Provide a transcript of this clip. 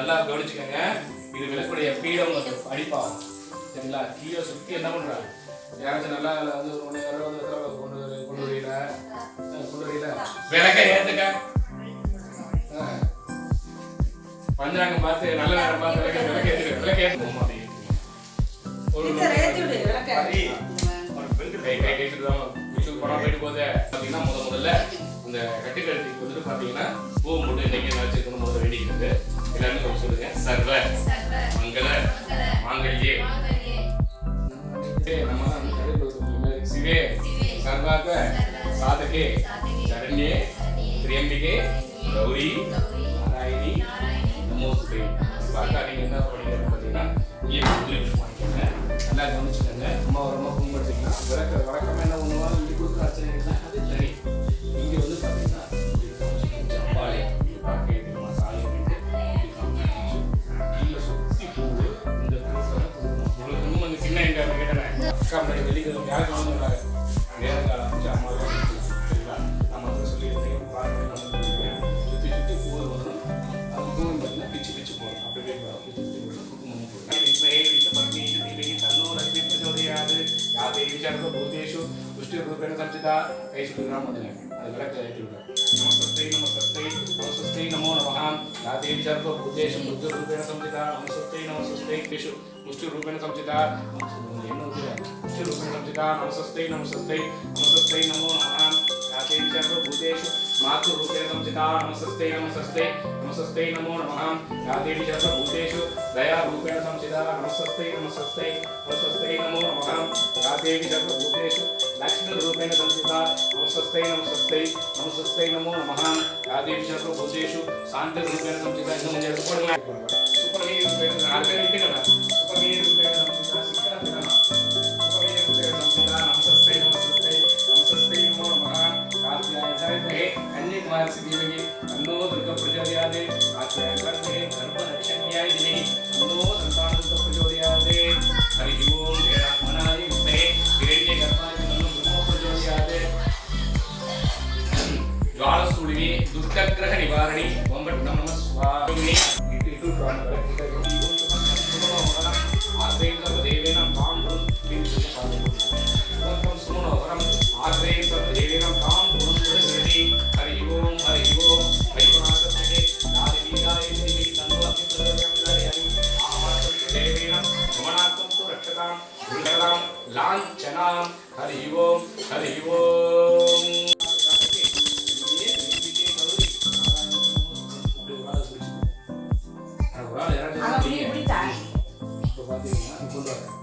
இது விளக்குடைய பீடம் அடிப்பாகும் சரிங்களா கீழே சுற்றி என்ன பண்றாங்க யாராச்சும் நல்லா அதுல வந்து ஒரு மணி நேரம் வந்து எத்தனை கொண்டு வர- கொண்டு வரீல கொண்டு வரீல விளக்க ஏத்துக்க ஆ. பஞ்சாங்கம் பார்த்து நல்ல நேரம் பார்த்து விளக்க விளக்க ஏத்துக்க விளக்க ஏத்துக்க மாட்டேங்குது ஒரு. கை கை கேட்டுட்டு தான் போயிட்டு போதே பார்த்தீங்கன்னா முத முதல்ல இந்த கட்டுக்கழுத்துக்கு வந்துட்டு பார்த்தீங்கன்னா பூ மட்டும் இன்னைக்கு என்ன வச்சிருக்கணும் முதல்ல வேண்டிக்கிறது எல்லாருமே கொஞ்சம் சொல்லுங்க. சர்வ. மங்கள. மாங்கல்யே. நம்ம சிவே. சர்வாக. சாதகே. சரண்யே. திரியம்பிகே. கௌரி. அந்த சின்ன எங்க கேட்டேன் அக்கா முன்னாடி வெளிக்கிழமை வியாழக்கிழமை வந்தாங்க நேரம் காலம் வச்சு அம்மா சரிங்களா நம்ம வந்து சொல்லியிருந்தேன் பாருங்க சுற்றி சுற்றி பூவை வரணும் அது பூவை பார்த்தீங்கன்னா பிச்சு பிச்சு போகணும் அப்படியே போகணும் ಸೃಷ್ಟಿ ರೂಪೇಣ ಸಂಚಿತ ಕೈ ಶುಕ್ರ ಮೊದಲನೇ ಅದೆಲ್ಲ ಕೇಳಿದ್ರು ನಮ ಸ್ವಸ್ಥೈ ನಮ ಸ್ವಸ್ಥೈ ನಮ ಸ್ವಸ್ಥೈ ನಮೋ ನಮಃ ಗಾದೇವಿ ಸರ್ವ ಭೂತೇಶ ಮುದ್ದು ರೂಪೇಣ ಸಂಚಿತ ನಮ ಸ್ವಸ್ಥೈ ನಮ ಸ್ವಸ್ಥೈ ಕೇಶು ಮುಷ್ಟಿ ರೂಪೇಣ ಸಂಚಿತ ಏನು ಮುಷ್ಟಿ ರೂಪೇಣ ಸಂಚಿತ ನಮ ಸ್ವಸ್ಥೈ ನಮ ಸ್ವಸ್ಥೈ ನಮ ಸ್ವಸ್ಥೈ ನಮೋ ನಮಃ सर्वभूतेषु मातृरूपेण संस्थिता नमस्ते नमस्ते नमस्ते नमो नमः या देवी सर्वभूतेषु दयारूपेण संस्थिता नमस्ते नमस्ते नमस्ते नमो नमः या देवी सर्वभूतेषु लक्ष्मीरूपेण संस्थिता नमस्ते नमस्ते नमस्ते नमो नमः या देवी सर्वभूतेषु शान्तिरूपेण संस्थिता इदं मुझे सुपरमी सुपरमी रूपेण आर्गनिक कन्याकुमारी देवी तन्नो दुर्गा प्रचोदयाते कात्यायनाय गर्भरक्षण्याय दिने तन्नो संतान दुर्गा प्रचोदयाते हरि ओम वेदात्मनाय विद्महे हिरण्यगर्भाय तन्नो ब्रह्म प्रचोदयाते ज्वालसूलिनी दुष्टग्रह निवारणी ओम भट्ट नमः स्वामिने इति इति आग्रेण सर्वदेवेन तां लाञ्छनां हरि ओम हरि ओम அவன் இப்படி இப்படி தாய் இப்போ பார்த்தீங்கன்னா கொண்டு வரேன்